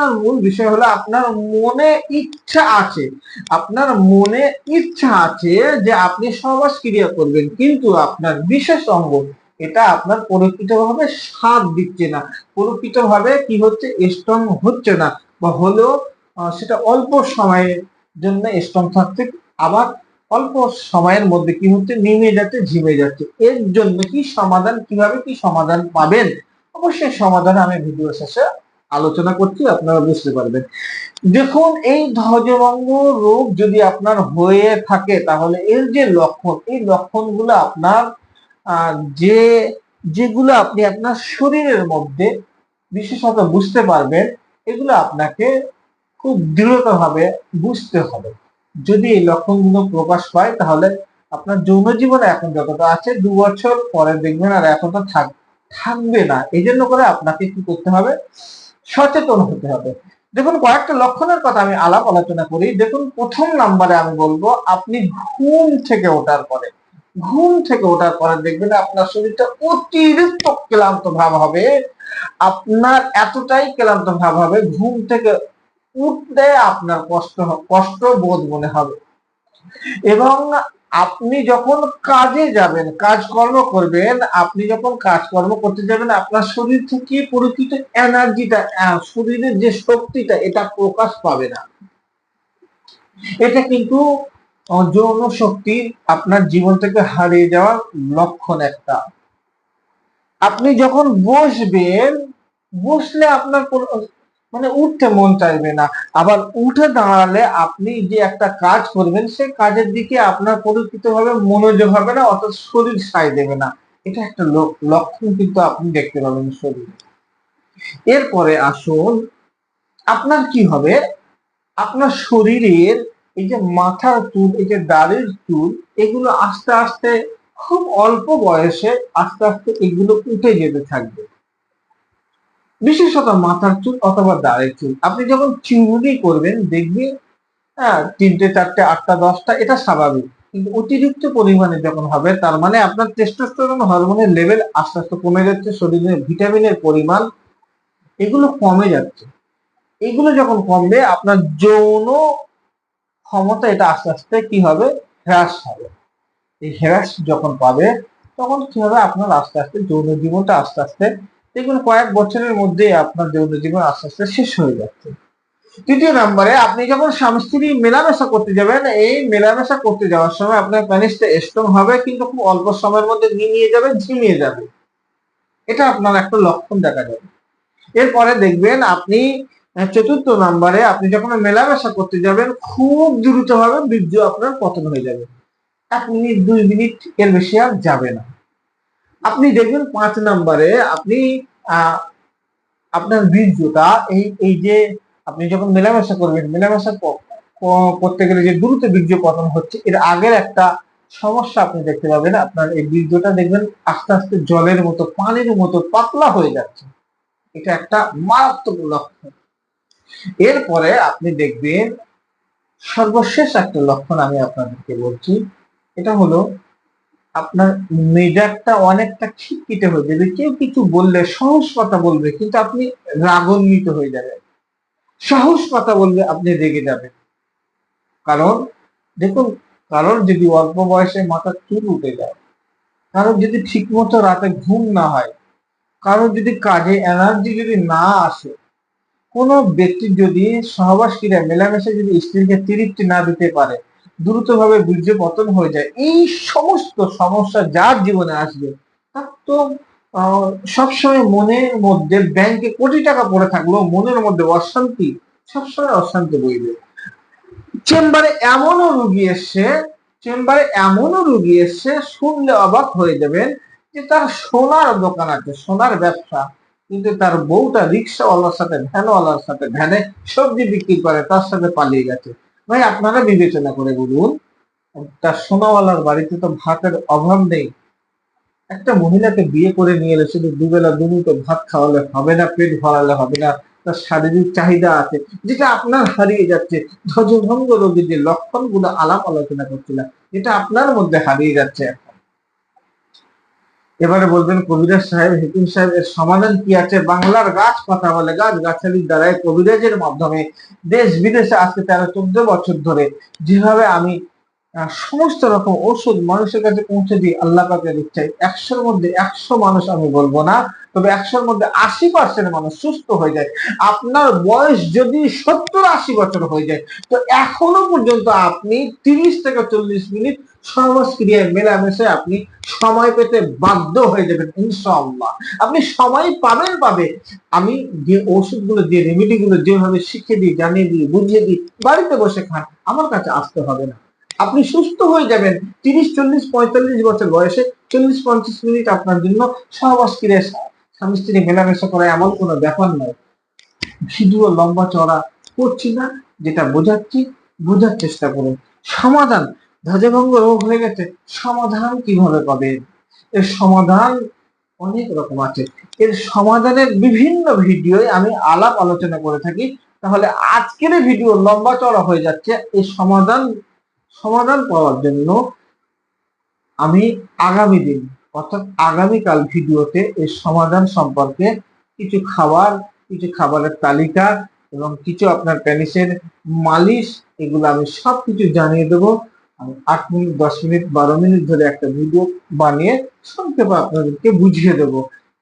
আলোচনার মূল বিষয় হলো আপনার মনে ইচ্ছা আছে। আপনার মনে ইচ্ছা আছে যে আপনি সহবাস ক্রিয়া করবেন, কিন্তু আপনার বিশেষ অঙ্গ, এটা আপনার পরিকৃত ভাবে সাথ দিচ্ছে না। পরিকৃত ভাবে কি হচ্ছে? স্ট্রং হচ্ছে না, বা হলেও সেটা অল্প সময়ের জন্য স্ট্রং থাকছে, আবার অল্প সময়ের মধ্যে কি হচ্ছে? নেমে যাচ্ছে, ঝিমে যাচ্ছে। এর জন্য কি সমাধান, কীভাবে কি সমাধান পাবেন? অবশ্যই সমাধান আমি ভিডিও শেষে আলোচনা করছি, আপনারা বুঝতে পারবেন। দেখুন, এই ধ্বজভঙ্গ রোগ যদি আপনার হয়ে থাকে, তাহলে এর যে লক্ষণ, এই লক্ষণগুলো আপনার যে, যেগুলো আপনি আপনার শরীরের মধ্যে বিশেষত বুঝতে পারবেন, এগুলো আপনাকে খুব দৃঢ়ভাবে বুঝতে হবে। যদি এই লক্ষণগুলো প্রকাশ পায়, তাহলে আপনার যৌন জীবনে এখন যতটা আছে, দু বছর পরে দেখবেন আর এতটা থাক, থাকবে না। এই জন্য করে আপনাকে কি করতে হবে? সচেতন হতে হবে। দেখুন, কয়েকটা লক্ষণের কথা আমি আলাপ আলোচনা করি। দেখুন, প্রথম নাম্বারে আমি বলব, আপনি ঘুম থেকে ওঠার পরে, ঘুম থেকে ওঠার পরে দেখবেন আপনার শরীরটা অতিরিক্ত ক্লান্ত ভাব হবে। আপনার এতটাই ক্লান্ত ভাব হবে, ঘুম থেকে উঠতে আপনার কষ্ট কষ্ট বোধ মনে হবে। এবং আপনি যখন কাজে যাবেন, কাজকর্ম করবেন, আপনি যখন কাজকর্ম করতে যাবেন, আপনার শরীর থেকে প্রকৃত এনার্জিটা শরীরের যে শক্তিটা, এটা প্রকাশ পাবে না। এটা কিন্তু যৌন শক্তি আপনার জীবন থেকে হারিয়ে যাওয়ার লক্ষণ একটা। আপনি যখন বসবেন, বসলে আপনার মানে উঠতে মন চাইবে না। আবার উঠে দাঁড়ালে আপনি যে একটা কাজ করবেন, সেই কাজের দিকে আপনার পরিচিত ভাবে মনোযোগ হবে না অত শরীর সায় দেবে না। এটা একটা লক্ষণ কিন্তু আপনি দেখতে পাবেন শরীরে। এরপরে আসুন, আপনার কি হবে? আপনার শরীরের এই যে মাথার চুল, এই যে দাড়ির চুল, এগুলো আস্তে আস্তে খুব অল্প বয়সে আস্তে আস্তে এগুলো উঠে যেতে থাকবে। বিশেষত মাথার চুল অথবা দাঁড়ের চুল। আপনি যখন চিরুনি করবেন, দেখবেন হ্যাঁ তিনটে, চারটে, আটটা, দশটা, এটা স্বাভাবিক। কিন্তু অতিরিক্ত পরিমাণে যখন হবে, তার মানে আপনার টেস্টোস্টেরন হরমোনের লেভেল আস্তে আস্তে কমে যাচ্ছে শরীরে ভিটামিনের পরিমাণ এগুলো কমে যাচ্ছে। এগুলো যখন কমবে, আপনার যৌন ক্ষমতা এটা আস্তে আস্তে কি হবে? হ্রাস হবে। এই হ্রাস যখন পাবে, তখন কি হবে? আপনার আস্তে আস্তে যৌন জীবনটা আস্তে আস্তে দেখুন, কয়েক বছরের মধ্যে আপনার যৌন জীবন আস্তে আস্তে শেষ হয়ে যাচ্ছে। তৃতীয় নম্বরে, আপনি যখন স্বামী স্ত্রী মেলামেশা করতে যাবেন, এই মেলামেশা করতে যাওয়ার সময় আপনার প্যানিসটা স্ট্রং হবে, কিন্তু খুব অল্প সময়ের মধ্যে নিয়ে যাবে ঝিমিয়ে যাবে। এটা আপনার একটা লক্ষণ দেখা যাবে। এরপরে দেখবেন, আপনি চতুর্থ নম্বরে আপনি যখন মেলামেশা করতে যাবেন, খুব দ্রুত ভাবে বীর্য আপনার পতন হয়ে যাবে। এক মিনিট, দুই মিনিট, এর বেশি আর যাবে না। আপনি দেখবেন পাঁচ নাম্বারে আপনি আপনার বীর্যটা এই এই যে আপনি যখন মেলামেশা করবেন মেলামেশা করতে গেলে যে দ্রুত বীর্য পতন হচ্ছে, এর আগের একটা সমস্যা আপনি দেখতে পাবেন, আপনার এই বীর্যটা দেখবেন আস্তে আস্তে জলের মতো, পানির মতো পাতলা হয়ে যাচ্ছে। এটা একটা মারাত্মক লক্ষণ। এরপরে আপনি দেখবেন সর্বশেষ একটা লক্ষণ আমি আপনাদেরকে বলছি, এটা হলো আপনার মেজাজটা অনেকটা খিটখিটে হয়ে যাবে। কেউ কিছু বললে সহজ কথা বলবে, কিন্তু আপনি রাগান্বিত হয়ে যাবেন। সাহস কথা বলবে আপনি রেগে যাবেন। কারণ, দেখুন কারোর যদি অল্প বয়সে মাথা চুল উঠে যায় কারোর যদি ঠিক মতো রাতে ঘুম না হয় কারোর যদি কাজে এনার্জি যদি না আসে, কোনো ব্যক্তি যদি সহবাস ক্রিয়া মেলামেশা যদি স্ত্রীকে তৃপ্তি না দিতে পারে দ্রুতভাবে বীর্য পতন হয়ে যায়। এই সমস্ত সমস্যা যার জীবনে আসবে তার তো সবসময় মনের মধ্যে ব্যাংকে কোটি টাকা পড়ে থাকলেও মনের মধ্যে অশান্তি, সবসময় অশান্তি বইবে। চেম্বারে এমনও রুগী এসছে, চেম্বারে এমনও রুগী এসছে, শুনলে অবাক হয়ে যাবেন যে তার সোনার দোকান আছে, সোনার ব্যবসা। কিন্তু তার বউটা রিক্সাওয়ালার সাথে, ভ্যানওয়ালার সাথে, ভ্যানে সবজি বিক্রি করে, তার সাথে পালিয়ে গেছে। ভাই, আপনারা বিবেচনা করে বলুন তার সোনাওয়ালার বাড়িতে তো ভাতের অভাব নেই। একটা মহিলাকে বিয়ে করে নিয়ে এলে শুধু দুবেলা দুমুটো ভাত খাওয়ালে হবে না, পেট ভরালে হবে না, তার শারীরিক চাহিদা আছে, যেটা আপনার হারিয়ে যাচ্ছে, ধ্বজভঙ্গ রোগীর যে লক্ষণগুলো আলাপ আলোচনা করছিলাম, এটা আপনার মধ্যে হারিয়ে যাচ্ছে। এখন এবারে বলবেন কবিরাজ সাহেব, হেকিম সাহেব, এর সমাধান কি আছে? বাংলার গাছ কথা বলে গাছ গাছালির দ্বারাই কবিরাজের মাধ্যমে দেশ বিদেশে আজকে তেরো, চোদ্দ বছর ধরে যেভাবে আমি সমস্ত রকম ওষুধ মানুষের কাছে পৌঁছে দিই, আল্লাহ পাকের ইচ্ছায় একশোর মধ্যে একশো মানুষ আমি বলব না, তবে একশোর মধ্যে আশি পার্সেন্ট মানুষ সুস্থ হয়ে যায়। আপনার বয়স যদি সত্তর, আশি বছর হয়ে যায়, তো এখনও পর্যন্ত আপনি তিরিশ থেকে চল্লিশ মিনিট সহজক্রিয়ায় মেলামেশে আপনি সময় পেতে বাধ্য হয়ে যাবেন আপনি সময় পাবেন, পাবে। আমি যে ওষুধগুলো যেভাবে শিখিয়ে দিই, জানিয়ে দিই, বুঝিয়ে দিই, বাড়িতে বসে খান, আমার কাছে আসতে হবে না। আপনি সুস্থ হয়ে যাবেন। তিরিশ, চল্লিশ, পঁয়তাল্লিশ বছর বয়সে চল্লিশ, পঞ্চাশ মিনিট আপনার জন্য সহবাসক্রিয়া স্বামী, স্ত্রী মেলামেশা করা এমন কোনো ব্যাপার নয়। ভিডিও লম্বা চড়া করছি না, যেটা বোঝাচ্ছি, বোঝার চেষ্টা করুন। সমাধান ধ্বজভঙ্গ রোগ হয়ে গেছে, সমাধান কীভাবে পাবে? এর সমাধান অনেক রকম আছে। এর সমাধানের বিভিন্ন ভিডিও আমি আলাপ আলোচনা করে থাকি। তাহলে আজকের ভিডিও লম্বা চড়া হয়ে যাচ্ছে। এই সমাধান সমাধান পাওয়ার জন্য আমি আগামী দিন, অর্থাৎ আগামীকাল ভিডিওতে এর সমাধান সম্পর্কে কিছু খাবার, কিছু খাবারের তালিকা এবং কিছু আপনার প্যানিসের মালিশ, এগুলো আমি সব কিছু জানিয়ে দেবো। আমি আট মিনিট, দশ মিনিট, বারো মিনিট ধরে একটা ভিডিও বানিয়ে শুনতে সংক্ষেপে আপনাদেরকে বুঝিয়ে দেব।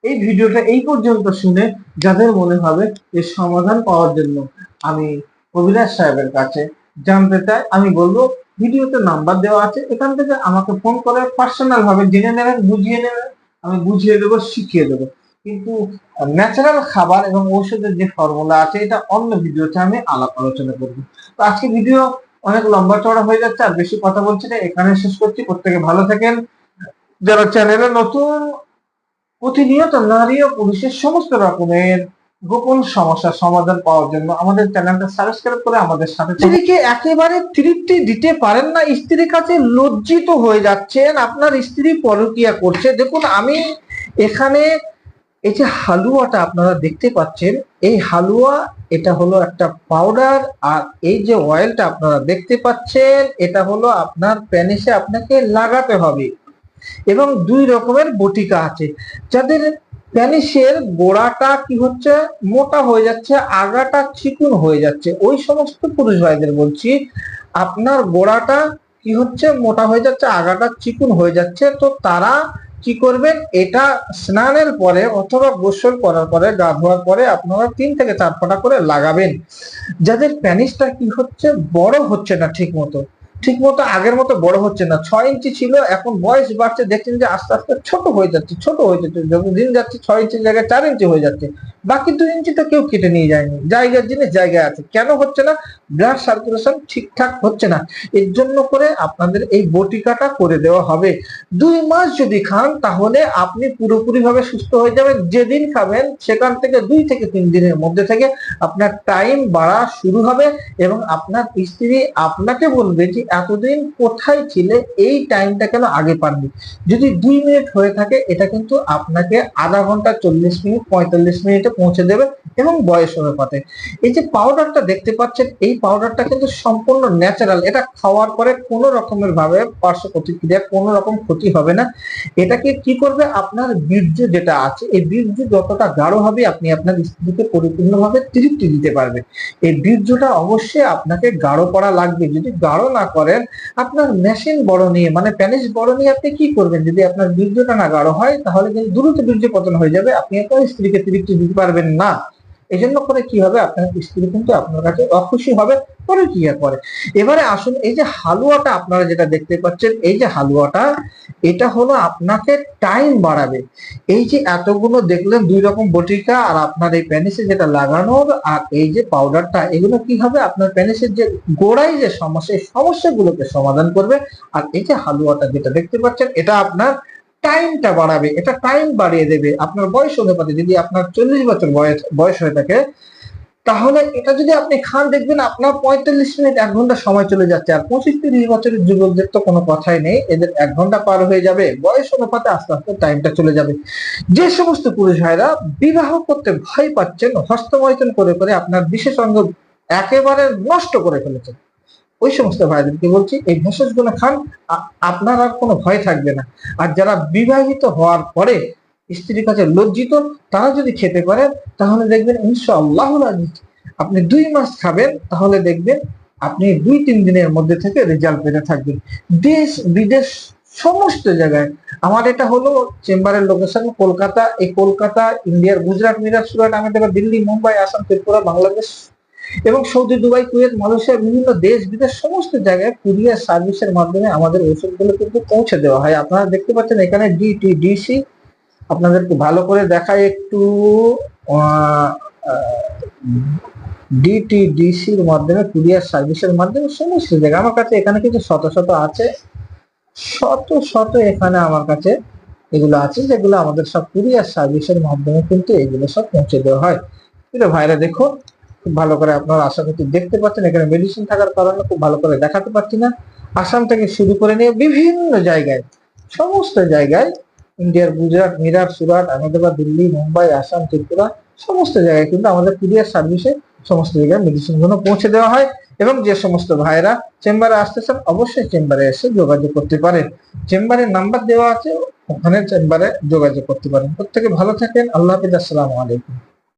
এই ভিডিওটা এই পর্যন্ত শুনে যাদের মনে হবে এর সমাধান পাওয়ার জন্য আমি কবিরাজ সাহেবের কাছে জানতে চাই, আমি বলব ভিডিওতে নাম্বার দেওয়া আছে, এখান থেকে আমাকে ফোন করে পার্সোনাল ভাবে জেনে নেবেন, বুঝিয়ে নেবেন, আমি বুঝিয়ে দেবো, শিখিয়ে দেবো। কিন্তু ন্যাচারাল খাবার এবং ঔষধের যে ফর্মুলা আছে, এটা অন্য ভিডিওতে আমি আলাপ আলোচনা করব। তো আজকে ভিডিও অনেক লম্বা চড়া হয়ে যাচ্ছে, আর বেশি কথা বলছি না এখানে শেষ করছি। প্রত্যেকে ভালো থাকেন। যারা চ্যানেলে নতুন, প্রতিনিয়ত নারী ও পুরুষের সমস্ত রকমের গোপন সমস্যার সমাধান পাওয়ার জন্য আমাদের চ্যানেলটা সাবস্ক্রাইব করে আমাদের সাথে স্ত্রীকে একেবারে তৃপ্তি দিতে পারেন না, স্ত্রীর কাছে লজ্জিত হয়ে যাচ্ছেন। আপনার স্ত্রী পরকিয়া করছে। দেখুন, আমি এখানে এই যে হালুয়াটা আপনারা দেখতে পাচ্ছেন, এই হালুয়া এটা হলো একটা পাউডার আর এই যে অয়েলটা আপনারা দেখতে পাচ্ছেন, এটা হলো আপনার প্যানিসে আপনাকে লাগাতে হবে। এবং দুই রকমের বটিকা আছে। যাদের প্যানিসের গোড়াটা কি হচ্ছে, মোটা হয়ে যাচ্ছে, আগাটা চিকুন হয়ে যাচ্ছে। ওই সমস্ত পুরুষ ভাইদের বলছি, আপনার গোড়াটা কি হচ্ছে, মোটা হয়ে যাচ্ছে, আগাটা চিকুন হয়ে যাচ্ছে, তো তারা কি করবেন? এটা স্নানের পরে অথবা গোসল করার পরে, গা ধোয়ার পরে আপনারা তিন থেকে চার ফোঁটা করে লাগাবেন। যাদের প্যানিসটা কি হচ্ছে, বড় হচ্ছে না ঠিক মতো ঠিক মতো আগের মতো বড় হচ্ছে না। ছয় ইঞ্চি ছিল, এখন বয়স বাড়ছে, দেখছেন যে আস্তে আস্তে ছোট হয়ে যাচ্ছে, ছোট হয়ে যাচ্ছে। দিন যাচ্ছে, ছয় ইঞ্চির জায়গায় চার ইঞ্চি হয়ে যাচ্ছে। বাকি দুই ইঞ্চি তো কেউ কেটে নিয়ে যায়নি। জায়গার জিনিস জায়গায় আছে। কেন হচ্ছে না? ব্লাড সার্কুলেশন ঠিকঠাক হচ্ছে না। এর জন্য করে আপনাদের এই বটিকাটা করে দেওয়া হবে। দুই মাস যদি খান, তাহলে আপনি পুরোপুরি ভাবে সুস্থ হয়ে যাবেন। যেদিন খাবেন, সেখান থেকে দুই থেকে তিন দিনের মধ্যে থেকে আপনার টাইম বাড়া শুরু হবে এবং আপনার স্ত্রী আপনাকে বলবে যে এতদিন কোথায় ছিলে, এই টাইমটা কেন আগে পাননি? যদি দুই মিনিট হয়ে থাকে, এটা কিন্তু আপনাকে আধা ঘণ্টা চল্লিশ মিনিট, পঁয়তাল্লিশ মিনিটে পৌঁছে দেবে এবং বয়স অনুপাতে। এই যে পাউডারটা দেখতে পাচ্ছেন, এই পাউডারটা কিন্তু সম্পূর্ণ ন্যাচারাল এটা খাওয়ার পরে কোনো রকমের ভাবে পার্শ্ব প্রতিক্রিয়া, কোনো রকম ক্ষতি হবে না। এটাকে কি করবে? আপনার বীর্য যেটা আছে, এই বীর্য যতটা গাঢ় হবে, আপনি আপনার স্ত্রীকে পরিপূর্ণভাবে তৃপ্তি দিতে পারবেন। এই বীর্যটা অবশ্যই আপনাকে গাঢ় করা লাগবে। যদি গাঢ় না করেন, আপনার মেশিন বড় নিয়ে মানে প্যানেজ বড় নিয়ে আপনি কি করবেন? যদি আপনার বীর্যটা না গাঢ় হয়, তাহলে কিন্তু দ্রুত বীর্য পতন হয়ে যাবে, আপনি আপনার স্ত্রীকে তৃপ্তি দিতে পারবেন না। এই জন্য করে কি হবে? আপনার স্ত্রী কিন্তু আপনার কাছে অখুশি হবে, পরে কি করে? এবারে আসুন, এই যে হালুয়াটা আপনারা যেটা দেখতে পাচ্ছেন, এই যে হালুয়াটা, এটা হলো আপনাকে টাইম বাড়াবে। এই যে এতগুলো দেখলেন, দুই রকম বটিকা, আর আপনার এই প্যানিসে যেটা লাগানোর, আর এই যে পাউডারটা এগুলো কি হবে? আপনার প্যানিসের যে গোড়ায় যে সমস্যা, এই সমস্যাগুলোকে সমাধান করবে। আর এই যে হালুয়াটা যেটা দেখতে পাচ্ছেন, এটা আপনার টাইমটা বাড়াবে, এটা টাইম বাড়িয়ে দেবে আপনার বয়স অনুপাতে, যদি আপনার চল্লিশ বছর বয়স বয়স হয়ে থাকে, তাহলে এটা যদি আপনি খান, দেখবেন আপনার পঁয়তাল্লিশ মিনিট এক ঘণ্টা সময় চলে যাচ্ছে, আর পঁচিশ তিরিশ বছরের যুবকদের তো কোনো কথাই নেই, এদের এক ঘণ্টা পার হয়ে যাবে, বয়স অনুপাতে আস্তে আস্তে টাইমটা চলে যাবে। যে সমস্ত পুরুষ ভাইরা বিবাহ করতে ভয় পাচ্ছেন, হস্তমৈথুন করে করে আপনার বিশেষ অঙ্গ একেবারে নষ্ট করে ফেলেছেন। ওই সমস্ত ভাইদেরকে বলছি, এই ভেষজগুলো খান আপনার আর কোনো ভয় থাকবে না। আর যারা বিবাহিত হওয়ার পরে স্ত্রীর কাছে লজ্জিত, তারা যদি খেতে পারেন তাহলে দেখবেন ইনশাআল্লাহ আপনি দুই মাস খাবেন, তাহলে দেখবেন আপনি দুই, তিন দিনের মধ্যে থেকে রেজাল্ট পেতে থাকবেন। দেশ, বিদেশ, সমস্ত জায়গায়। আমার এটা হলো চেম্বারের লোকেশন, কলকাতা, এই কলকাতা, ইন্ডিয়ার গুজরাট মিরাট সুরাট আহমেদাবাদ দিল্লি, মুম্বাই, আসাম, ত্রিপুরা, বাংলাদেশ এবং সৌদি, দুবাই, কুয়েত, মালয়েশিয়া, বিভিন্ন দেশ বিদেশ সমস্ত জায়গায় কুরিয়ার সার্ভিসের মাধ্যমে আমাদের ওষুধগুলো কিন্তু পৌঁছে দেওয়া হয়। আপনারা দেখতে পাচ্ছেন এখানে ডিটি ডিসি আপনাদেরকে ভালো করে দেখায় একটু ডিটিডিসির মাধ্যমে কুরিয়ার সার্ভিসের মাধ্যমে সমস্ত জায়গায়। আমার কাছে এখানে কিছু শত শত আছে। শত শত এখানে আমার কাছে এগুলো আছে যেগুলো আমাদের সব কুরিয়ার সার্ভিসের মাধ্যমে কিন্তু এগুলো সব পৌঁছে দেওয়া হয়। ভাইরা দেখো খুব ভালো করে আপনারা আশা করছি দেখতে পাচ্ছেন, এখানে মেডিসিন থাকার কারণে খুব ভালো করে দেখাতে পারছি না। আসাম থেকে শুরু করে নিয়ে বিভিন্ন জায়গায়, সমস্ত জায়গায়, ইন্ডিয়ার গুজরাট মিরাট সুরাট, আহমেদাবাদ, দিল্লি, মুম্বাই, আসাম, ত্রিপুরা, সমস্ত জায়গায় কিন্তু আমাদের কুরিয়ার সার্ভিসে সমস্ত জায়গায় মেডিসিনগুলো পৌঁছে দেওয়া হয় এবং যে সমস্ত ভাইরা চেম্বারে আসতেছেন অবশ্যই চেম্বারে এসে যোগাযোগ করতে পারেন। চেম্বারের নাম্বার দেওয়া আছে, ওখানে চেম্বারে যোগাযোগ করতে পারেন। প্রত্যেকে ভালো থাকেন, আল্লাহ হাফিজ, আসসালামু আলাইকুম।